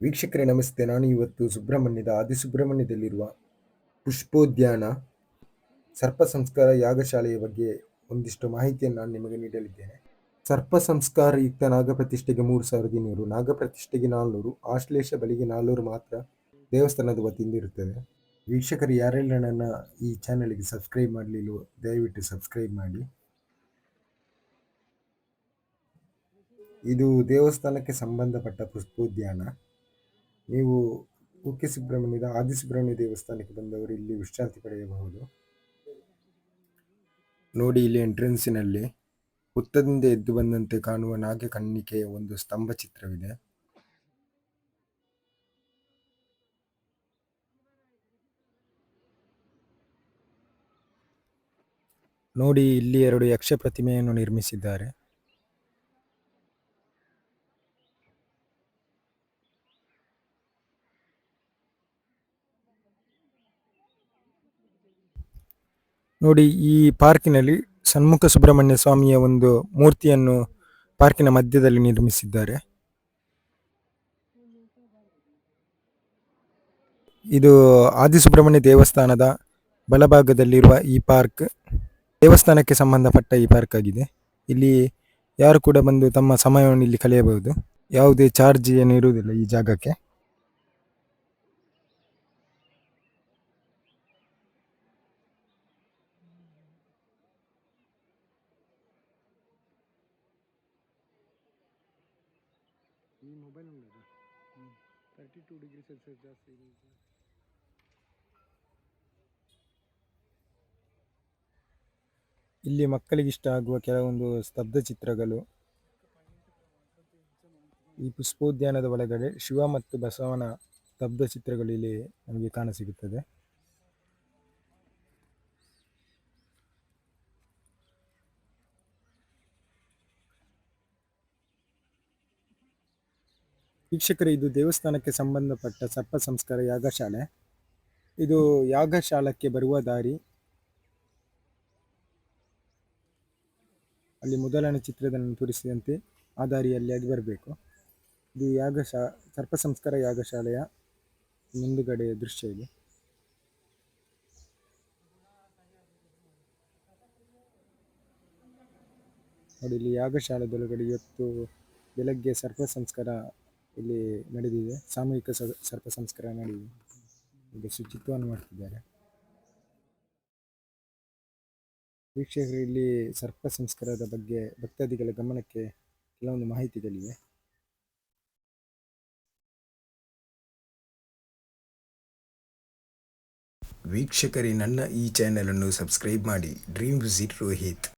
ವೀಕ್ಷಕರೇ, ನಮಸ್ತೆ. ನಾನು ಇವತ್ತು ಸುಬ್ರಹ್ಮಣ್ಯದ ಆದಿಸುಬ್ರಹ್ಮಣ್ಯದಲ್ಲಿರುವ ಪುಷ್ಪೋದ್ಯಾನ ಸರ್ಪ ಸಂಸ್ಕಾರ ಯಾಗಶಾಲೆಯ ಬಗ್ಗೆ ಒಂದಿಷ್ಟು ಮಾಹಿತಿಯನ್ನು ನಾನು ನಿಮಗೆ ನೀಡಲಿದ್ದೇನೆ. ಸರ್ಪ ಸಂಸ್ಕಾರಯುಕ್ತ ನಾಗಪ್ರತಿಷ್ಠೆಗೆ ಮೂರು ಸಾವಿರದ ಇನ್ನೂರು ನಾಗಪ್ರತಿಷ್ಠೆಗೆ ನಾಲ್ನೂರು, ಆಶ್ಲೇಷ ಬಲಿಗೆ ನಾಲ್ನೂರು ಮಾತ್ರ ದೇವಸ್ಥಾನದ ವತಿಯಿಂದ ಇರುತ್ತದೆ. ವೀಕ್ಷಕರು ಯಾರೆಲ್ಲ ನನ್ನ ಈ ಚಾನಲ್ಗೆ ಸಬ್ಸ್ಕ್ರೈಬ್ ಮಾಡಲಿಲ್ಲ ದಯವಿಟ್ಟು ಸಬ್ಸ್ಕ್ರೈಬ್ ಮಾಡಿ. ಇದು ದೇವಸ್ಥಾನಕ್ಕೆ ಸಂಬಂಧಪಟ್ಟ ಪುಷ್ಪೋದ್ಯಾನ. ನೀವು ಕುಕ್ಕೆ ಸುಬ್ರಹ್ಮಣ್ಯದ ಆದಿಸುಬ್ರಹ್ಮಣ್ಯ ದೇವಸ್ಥಾನಕ್ಕೆ ಬಂದವರು ಇಲ್ಲಿ ವಿಶ್ರಾಂತಿ ಪಡೆಯಬಹುದು. ನೋಡಿ ಇಲ್ಲಿ ಎಂಟ್ರೆನ್ಸಿನಲ್ಲಿ ಹುತ್ತದಿಂದ ಎದ್ದು ಬಂದಂತೆ ಕಾಣುವ ನಾಗಕನ್ನಿಕೆಯ ಒಂದು ಸ್ತಂಭ ಚಿತ್ರವಿದೆ. ನೋಡಿ ಇಲ್ಲಿ ಎರಡು ಯಕ್ಷ ಪ್ರತಿಮೆಯನ್ನು ನಿರ್ಮಿಸಿದ್ದಾರೆ. ನೋಡಿ, ಈ ಪಾರ್ಕಿನಲ್ಲಿ ಸನ್ಮುಖ ಸುಬ್ರಹ್ಮಣ್ಯ ಸ್ವಾಮಿಯ ಒಂದು ಮೂರ್ತಿಯನ್ನು ಪಾರ್ಕಿನ ಮಧ್ಯದಲ್ಲಿ ನಿರ್ಮಿಸಿದ್ದಾರೆ. ಇದು ಆದಿಸುಬ್ರಹ್ಮಣ್ಯ ದೇವಸ್ಥಾನದ ಬಲಭಾಗದಲ್ಲಿರುವ ಈ ಪಾರ್ಕ್. ದೇವಸ್ಥಾನಕ್ಕೆ ಸಂಬಂಧಪಟ್ಟ ಈ ಪಾರ್ಕ್ ಆಗಿದೆ. ಇಲ್ಲಿ ಯಾರು ಕೂಡ ಬಂದು ತಮ್ಮ ಸಮಯವನ್ನು ಇಲ್ಲಿ ಕಳೆಯಬಹುದು. ಯಾವುದೇ ಚಾರ್ಜ್ ಏನು ಇರುವುದಿಲ್ಲ ಈ ಜಾಗಕ್ಕೆ. ಈ ಮೊಬೈಲ್ ಹಂಗಿದೆ ತರ್ಟಿ ಡಿಗ್ರಿ ಸೆಲ್ಸಿಯಸ್ ಜಾಸ್ತಿ ಇಲ್ಲಿ ಮಕ್ಕಳಿಗೆ ಇಷ್ಟ ಆಗುವ ಕೆಲವೊಂದು ಸ್ತಬ್ಧ ಚಿತ್ರಗಳು. ಈ ಪುಷ್ಪೋದ್ಯಾನದ ಒಳಗಡೆ ಶಿವ ಮತ್ತು ಬಸವನ ಸ್ತಬ್ಧ ಚಿತ್ರಗಳು ಇಲ್ಲಿ ನಮಗೆ ಕಾಣಸಿಗುತ್ತದೆ ವೀಕ್ಷಕರೇ, ಇದು ದೇವಸ್ಥಾನಕ್ಕೆ ಸಂಬಂಧಪಟ್ಟ ಸರ್ಪ ಸಂಸ್ಕಾರ ಯಾಗಶಾಲೆ. ಇದು ಯಾಗಶಾಲಕ್ಕೆ ಬರುವ ದಾರಿ. ಅಲ್ಲಿ ಮೊದಲನೇ ಚಿತ್ರದಲ್ಲಿ ತೋರಿಸಿದಂತೆ ಆ ದಾರಿಯಲ್ಲಿ ಅದು ಬರಬೇಕು. ಇದು ಯಾಗಶಾ, ಸರ್ಪ ಸಂಸ್ಕಾರ ಯಾಗಶಾಲೆಯ ಮುಂದುಗಡೆಯ ದೃಶ್ಯ ಇದೆ. ನೋಡಿ, ಇಲ್ಲಿ ಯಾಗಶಾಲೆದೊಳಗಡೆ ಇವತ್ತು ಬೆಳಗ್ಗೆ ಸರ್ಪ ಸಂಸ್ಕಾರ ಇಲ್ಲಿ ನಡೆದಿದೆ. ಸಾಮೂಹಿಕ ಸರ್ಪ ಸಂಸ್ಕಾರ ನಡೆದಿದೆ. ಈಗ ಶುಚಿತ್ವವನ್ನು ಮಾಡ್ತಿದ್ದಾರೆ. ವೀಕ್ಷಕರು, ಇಲ್ಲಿ ಸರ್ಪ ಸಂಸ್ಕಾರದ ಬಗ್ಗೆ ಭಕ್ತಾದಿಗಳ ಗಮನಕ್ಕೆ ಕೆಲವೊಂದು ಮಾಹಿತಿಗಳಿವೆ ವೀಕ್ಷಕರೇ, ನನ್ನ ಈ ಚಾನೆಲನ್ನು ಸಬ್ಸ್ಕ್ರೈಬ್ ಮಾಡಿ. Dream visit Rohit